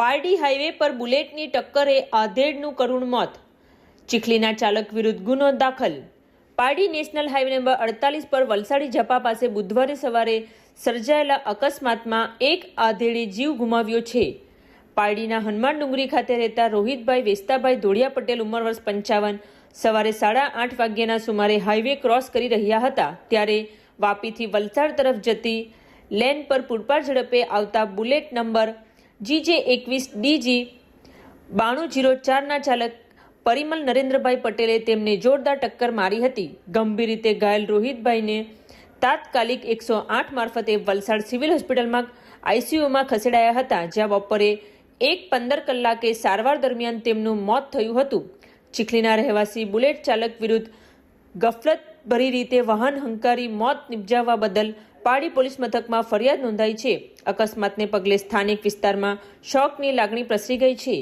Pardi highway પર બુલેટની ટક્કરે આધેડનું કરુણ મોત. ચીખલીના ચાલક વિરુદ્ધ ગુનો દાખલ. પારડી નેશનલ હાઈવે નંબર અડતાલીસ પર વલસાડી ઝપા પાસે બુધવારે સવારે સર્જાયેલા અકસ્માતમાં એક આધેડે જીવ ગુમાવ્યો છે. પારડીના હનુમાન ડુંગરી ખાતે રહેતા રોહિતભાઈ વેસ્તાભાઈ ધોળિયા પટેલ ઉંમર વર્ષ પંચાવન, સવારે સાડા આઠ વાગ્યાના સુમારે હાઈવે ક્રોસ કરી રહ્યા હતા, ત્યારે વાપીથી વલસાડ તરફ જતી લેન પર પૂરપાર ઝડપે આવતા બુલેટ નંબર જીજે એકવીસ, ડીજી બાણું જીરો ચારના ચાલક પરિમલ નરેન્દ્રભાઈ પટેલે તેમને જોરદાર ટક્કર મારી હતી. ગંભીર રીતે ઘાયલ રોહિતભાઈને તાત્કાલિક એકસો આઠ મારફતે વલસાડ સિવિલ હોસ્પિટલમાં આઈસીયુમાં ખસેડાયા હતા, જ્યાં બપોરે એક પંદર કલાકે સારવાર દરમિયાન તેમનું મોત થયું હતું. ચીખલીના રહેવાસી બુલેટ ચાલક વિરુદ્ધ ગફલત ભરી રીતે વાહન હંકારી મોત નિપજાવવા બદલ પાડી પોલીસ મથકમાં ફરિયાદ નોંધાઈ છે. અકસ્માતને પગલે સ્થાનિક વિસ્તારમાં શોકની લાગણી પ્રસરી ગઈ છે.